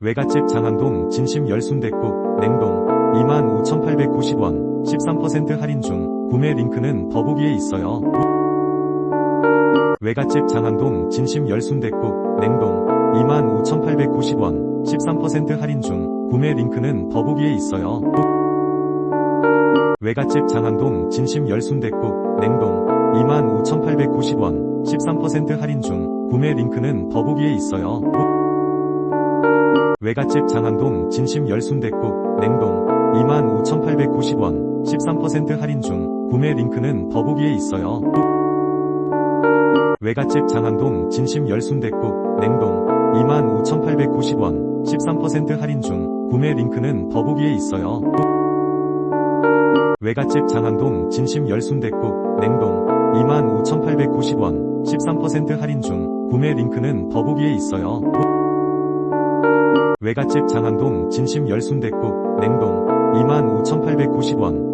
외갓집 장안동 진심 열순댓국 냉동 25,890원 13% 할인 중 구매 링크는 더보기에 있어요. 외갓집 장안동 진심 열순댓국 냉동 25,890원 13% 할인 중 구매 링크는 더보기에 있어요. 외갓집 장안동 진심 열순댓국 냉동 25,890원 13% 할인 중 구매 링크는 더보기에 있어요. 외갓집 장안동 진심 열순댓국 냉동 25,890원 13% 할인 중 구매 링크는 더보기에 있어요. 외갓집 장안동 진심 열순댓국 냉동 25,890원 13% 할인 중 구매 링크는 더보기에 있어요. 외갓집 장안동 진심 열순댓국 냉동 25,890원 13% 할인 중 구매 링크는 더보기에 있어요. 외갓집 장안동 진심 열순댓국 냉동 25,890원